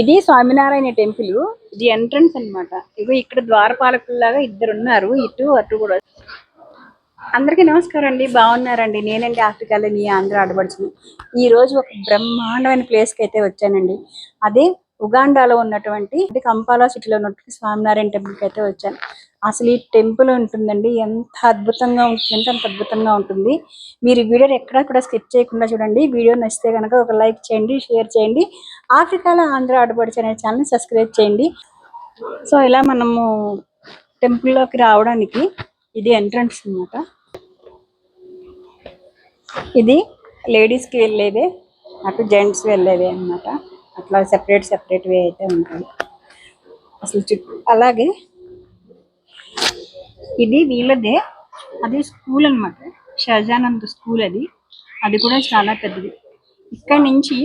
ఇది స్వామినారాయణ టెంపుల్. ఇది ఎంట్రన్స్ అన్నమాట. ఇగో ఇక్కడ ద్వారపాలకుల్లాగా ఇద్దరు ఉన్నారు ఇటు అటు కూడా. అందరికీ నమస్కారం అండి. బాగున్నారండి. నేనండి ఆఫ్రికాలో నీ ఆంధ్ర ఆడబడుచుని ఈ రోజు ఒక బ్రహ్మాండమైన ప్లేస్కి అయితే వచ్చానండి. అదే ఉగాండాలో ఉన్నటువంటి అంటే కంపాలా సిటీలో ఉన్నటువంటి స్వామినారాయణ టెంపుల్కి అయితే వచ్చాను. అసలు ఈ టెంపుల్ ఉంటుందండి ఎంత అద్భుతంగా ఉంటుందంటే అంత అద్భుతంగా ఉంటుంది. మీరు వీడియో ఎక్కడ ఎక్కడా కూడా స్కిప్ చేయకుండా చూడండి. వీడియో నచ్చితే కనుక ఒక లైక్ చేయండి షేర్ చేయండి. ఆఫ్రికాలో ఆంధ్ర ఆడపడిచి అనే ఛానల్ సబ్స్క్రైబ్ చేయండి. సో ఇలా మనము టెంపుల్లోకి రావడానికి ఇది ఎంట్రన్స్ అన్నమాట. ఇది లేడీస్కి వెళ్ళేదే అటు జెంట్స్ వెళ్ళేదే అన్నమాట. అట్లా సెపరేట్ సెపరేట్ వే అయితే ఉంటాయి అసలు చుట్టూ అలాగే ఇది వీళ్ళదే. అది స్కూల్ అన్నమాట. షహజానంద్ స్కూల్ అది. అది కూడా చాలా పెద్దది. ఇక్కడ నుంచి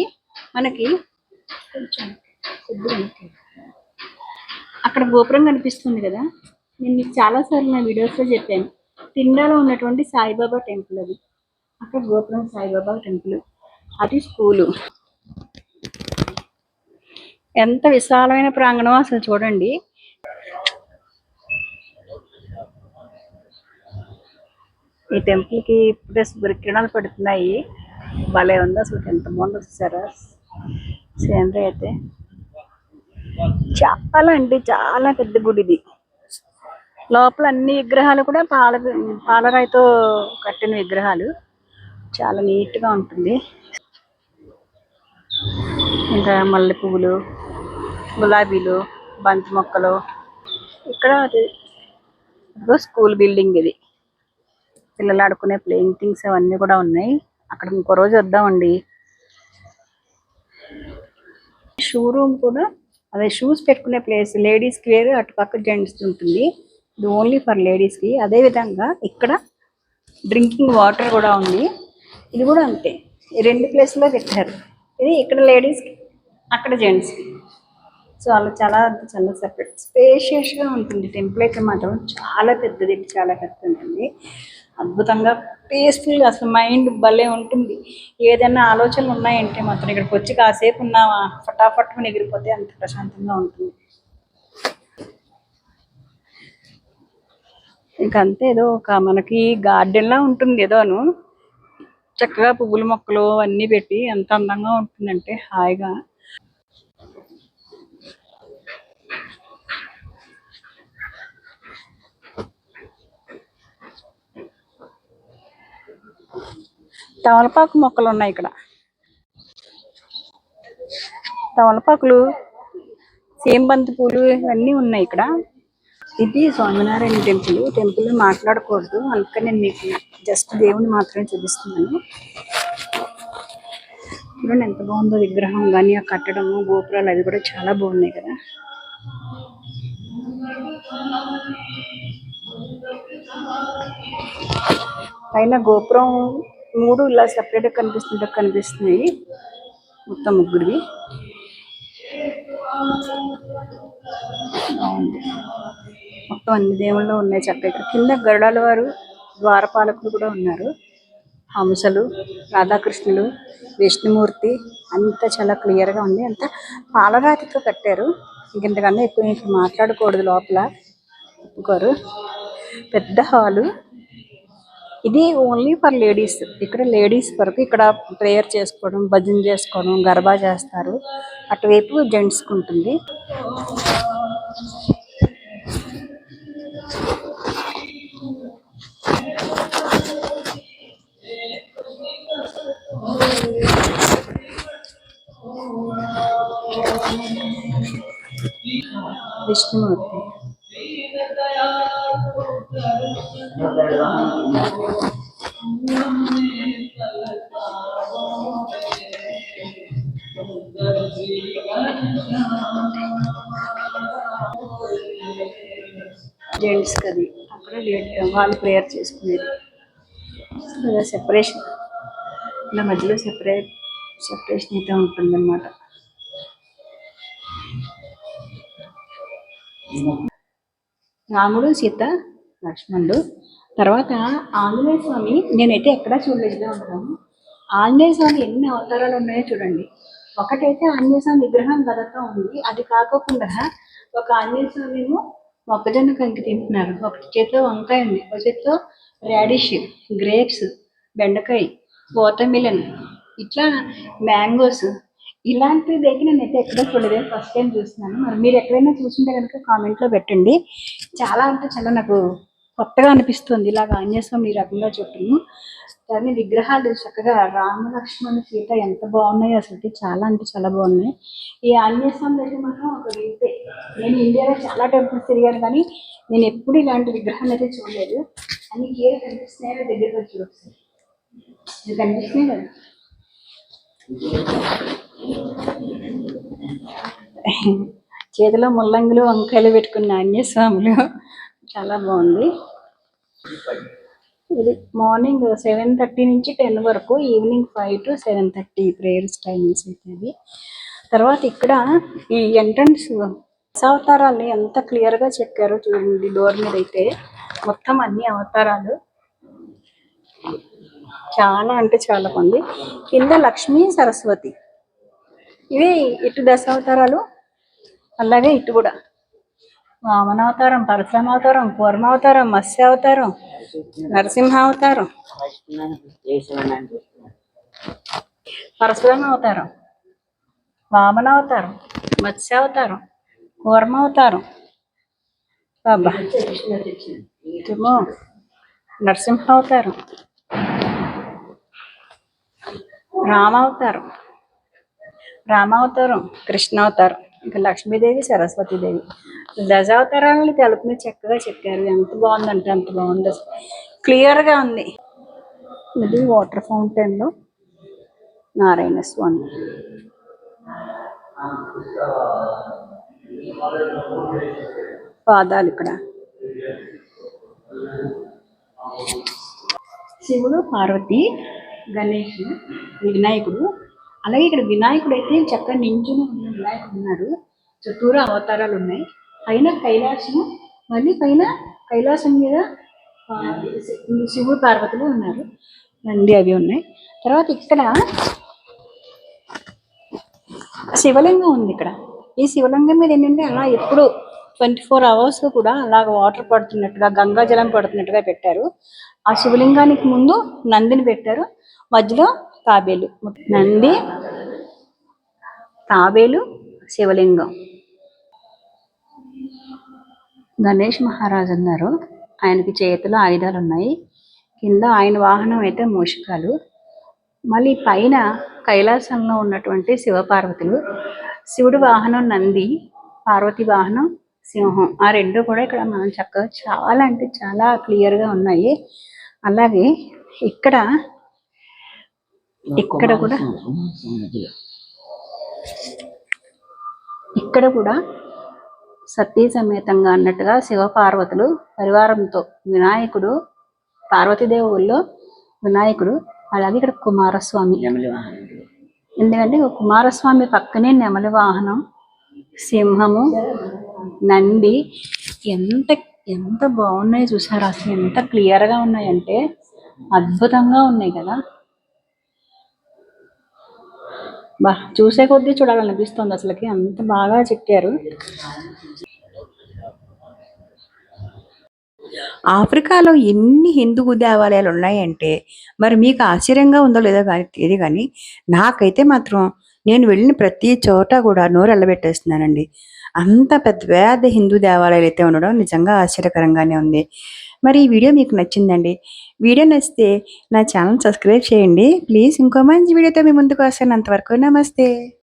మనకి కొంచెం అక్కడ గోపురం కనిపిస్తుంది కదా. నేను మీకు చాలాసార్లు నా వీడియోస్లో చెప్పాను. తిండాలో ఉన్నటువంటి సాయిబాబా టెంపుల్ అది. అక్కడ గోపురం సాయిబాబా టెంపుల్. అది స్కూలు ఎంత విశాలమైన ప్రాంగణం అసలు చూడండి. ఈ టెంపుల్కి ఇప్పుడే సూర్యకిరణాలు పడుతున్నాయి. భలే ఉంది అసలు. ఎంత బాగుంది చూసారా? సేంద్రీ అయితే. చాలా అంటే చాలా పెద్ద గుడి ఇది. లోపల అన్ని విగ్రహాలు కూడా పాల పాలరాయితో కట్టిన విగ్రహాలు. చాలా నీట్గా ఉంటుంది. ఇంకా మల్లె పువ్వులు గులాబీలు బంతి మొక్కలు. ఇక్కడ స్కూల్ బిల్డింగ్ ఇది. పిల్లలు ఆడుకునే ప్లేయింగ్ థింగ్స్ అవన్నీ కూడా ఉన్నాయి. అక్కడ ఇంకో రోజు వద్దామండి. షూ రూమ్ కూడా అదే షూస్ పెట్టుకునే ప్లేస్ లేడీస్కి వేరు అటు పక్క జెంట్స్ ఉంటుంది. ఇది ఓన్లీ ఫర్ లేడీస్కి. అదే విధంగా ఇక్కడ డ్రింకింగ్ వాటర్ కూడా ఉంది. ఇది కూడా అంతే. ఈ రెండు ప్లేస్లో పెట్టారు. ఇది ఇక్కడ లేడీస్కి అక్కడ జెంట్స్కి సో అలా చాలా చాలా సెపరేట్ స్పేషియస్గా ఉంటుంది. టెంపుల్ అయితే మాత్రం చాలా పెద్దది చాలా పెద్దది అద్భుతంగా పీస్ఫుల్గా అసలు మైండ్ భలే ఉంటుంది. ఏదైనా ఆలోచనలు ఉన్నాయంటే మాత్రం ఇక్కడికి వచ్చి కాసేపు ఉన్నావా ఫటాఫట్ ఎగిరిపోతే అంత ప్రశాంతంగా ఉంటుంది. ఇంకా అంతే ఏదో ఒక మనకి గార్డెన్ లా ఉంటుంది ఏదోను. చక్కగా పువ్వుల మొక్కలు అన్నీ పెట్టి ఎంత అందంగా ఉంటుందంటే హాయిగా. తమలపాకు మొక్కలు ఉన్నాయి ఇక్కడ. తమలపాకులు సేంబంతి పూలు ఇవన్నీ ఉన్నాయి ఇక్కడ. ఇది స్వామినారాయణ టెంపుల్. టెంపుల్ మాట్లాడకూడదు. అందుకని నేను మీకు జస్ట్ దేవుని మాత్రమే చూపిస్తున్నాను. చూడండి ఎంత బాగుందో విగ్రహం కానీ ఆ కట్టడము గోపురాలు అవి కూడా చాలా బాగున్నాయి కదా. పైన గోపురం మూడు ఇలా సెపరేట్ కనిపిస్తుంటే కనిపిస్తున్నాయి. మొత్తం ముగ్గురివి. మొత్తం అన్ని దేవుళ్ళు ఉన్నాయి చక్కగా కింద గరుడాల వారు ద్వారపాలకులు కూడా ఉన్నారు. హంసలు రాధాకృష్ణులు విష్ణుమూర్తి అంతా చాలా క్లియర్గా ఉంది. అంతా పాలరాతితో కట్టారు. ఇంకెంతకన్నా ఎక్కువ మాట్లాడకూడదు లోపల. ఒప్పుకోరు. పెద్ద హాలు. ఇది ఓన్లీ ఫర్ లేడీస్ ఇక్కడ లేడీస్ వరకు ఇక్కడ ప్రేయర్ చేసుకోవడం భజన చేసుకోవడం గర్బా చేస్తారు. అటువైపు జెంట్స్కి ఉంటుంది. విష్ణుమూర్తి. జెంట్స్ కది. అక్కడ వాళ్ళు ప్రేయర్ చేసుకునేది. సెపరేషన్ ఇలా మధ్యలో సెపరేట్ సెపరేషన్ అయితే ఉంటుందన్నమాట. రాముడు సీత లక్ష్మణుడు. తర్వాత ఆంజనేయ స్వామి నేనైతే ఎక్కడా చూడలేదు ఉంటాను ఆంజనేయ స్వామి ఎన్ని అవతారాలు ఉన్నాయో చూడండి. ఒకటైతే ఆంజనేయ స్వామి విగ్రహం గదతో ఉంది. అది కాకోకుండా ఒక ఆంజనేయ స్వామి ఏమో మొక్కజొన్న కంకి తింటున్నారు. ఒక చేతిలో వంకాయ ఉంది ఒక చేతిలో రాడిష్ గ్రేప్స్ బెండకాయ వాటర్మిలన్ ఇట్లా మ్యాంగోస్. ఇలాంటిది అయితే నేను అయితే ఎక్కడో చూడలేదు. ఫస్ట్ టైం చూస్తున్నాను. మరి మీరు ఎక్కడైనా చూసుంటే కనుక కామెంట్లో పెట్టండి. చాలా అంటే చాలా నాకు కొత్తగా అనిపిస్తుంది. ఇలాగ ఆంజనేయస్వామి ఈ రకంగా చుట్టము కానీ విగ్రహాలు చక్కగా రామ లక్ష్మణ సీత ఎంత బాగున్నాయి అసలు చాలా అంటే చాలా బాగున్నాయి. ఈ ఆంజనేయస్వామి దగ్గర మాత్రం ఒక వింతే. నేను ఇండియాలో చాలా టెంపుల్స్ తిరిగాను కానీ నేను ఎప్పుడు ఇలాంటి విగ్రహాన్ని అయితే చూడలేదు. అన్ని ఏవి కనిపిస్తున్నాయో దగ్గర వచ్చి చూస్తాను కనిపిస్తున్నాయి కదా? చేతిలో ముల్లంగులు వంకాయలు పెట్టుకున్న ఆంజనేయ స్వాములు. చాలా బాగుంది. ఇది మార్నింగ్ సెవెన్ థర్టీ నుంచి టెన్ వరకు evening five to seven thirty prayers timings అయితే ఇది తర్వాత ఇక్కడ ఈ ఎంట్రన్స్ అవతారాల్ని ఎంత క్లియర్గా చెక్కారో చూడండి డోర్ మీద అయితే. మొత్తం అన్ని అవతారాలు. చాలా అంటే చాలా మంది. కింద లక్ష్మీ సరస్వతి. ఇవి ఇటు దశావతారాలు అలాగే ఇటు కూడా. వామనావతారం పరశురామావతారం కూర్మావతారం మత్స్యావతారం నరసింహావతారం. పరశురామ అవతారం వామనావతారం మత్స్యావతారం కూర్మావతారం బాబా ఇదేమో నరసింహావతారం. రామావతారం. రామావతారం కృష్ణావతారం. ఇంకా లక్ష్మీదేవి సరస్వతీదేవి. దశావతారాలను తెలుపు మీద చక్కగా చెక్కారు. ఎంత బాగుందంటే అంత బాగుంది అసలు. క్లియర్గా ఉంది. ఇది వాటర్ ఫౌంటైన్లో నారాయణ స్వామి. పాదాలు ఇక్కడ. శివుడు పార్వతి గణేష్ వినాయకుడు అలాగే ఇక్కడ వినాయకుడు అయితే చక్కగా నించుని ఉన్న వినాయకుడు ఉన్నాడు. చుట్టూరు అవతారాలు ఉన్నాయి. పైన కైలాసం మళ్ళీ పైన కైలాసం మీద ఆ, శివుడు పార్వతులు ఉన్నారు. నంది అవి ఉన్నాయి. తర్వాత ఇక్కడ శివలింగం ఉంది ఇక్కడ. ఈ శివలింగం మీద ఏంటంటే అలా ఎప్పుడు ట్వంటీ ఫోర్ అవర్స్ కూడా అలాగ వాటర్ పడుతున్నట్టుగా గంగా జలం పడుతున్నట్టుగా పెట్టారు. ఆ శివలింగానికి ముందు నందిని పెట్టారు. మధ్యలో తాబేలు. నంది తాబేలు శివలింగం. గణేష్ మహారాజ్ అన్నారు. ఆయనకి చేతిలో ఆయుధాలు ఉన్నాయి కింద ఆయన వాహనం అయితే మూషికాలు. మళ్ళీ పైన కైలాసంలో ఉన్నటువంటి శివపార్వతులు శివుడి వాహనం నంది పార్వతి వాహనం సింహం. ఆ రెండు కూడా ఇక్కడ మనం చక్కగా చాలా అంటే చాలా క్లియర్గా ఉన్నాయి. అలాగే ఇక్కడ ఇక్కడ కూడా? ఇక్కడ కూడా సతీ సమేతంగా అన్నట్టుగా శివ పార్వతులు పరివారంతో వినాయకుడు పార్వతీదేవి ఊళ్ళో వినాయకుడు అలాగే ఇక్కడ కుమారస్వామి. ఎందుకంటే కుమారస్వామి పక్కనే నెమలి వాహనం సింహము నంది. ఎంత ఎంత బాగున్నాయి చూసారా? అసలు ఎంత క్లియర్గా ఉన్నాయంటే అద్భుతంగా ఉన్నాయి కదా. బా చూసే కొద్దీ చూడాలనిపిస్తుంది అసలుకి. అంత బాగా చెక్కారు. ఆఫ్రికాలో ఎన్ని హిందూ దేవాలయాలు ఉన్నాయంటే మరి మీకు ఆశ్చర్యంగా ఉందో లేదో కానీ తెలియదు కానీ నాకైతే మాత్రం నేను వెళ్ళిన ప్రతి చోట కూడా నోరు ఎల్లబెట్టేస్తున్నానండి. అంత పెద్ద పెద్ద హిందూ దేవాలయాలు అయితే ఉండడం నిజంగా ఆశ్చర్యకరంగానే ఉంది. మరి ఈ వీడియో మీకు నచ్చిందండి. వీడియో నచ్చితే నా ఛానల్ సబ్స్క్రైబ్ చేయండి. ప్లీజ్ ఇంకో మంచి వీడియోతో మీ ముందుకు వస్తాను. అంతవరకు నమస్తే.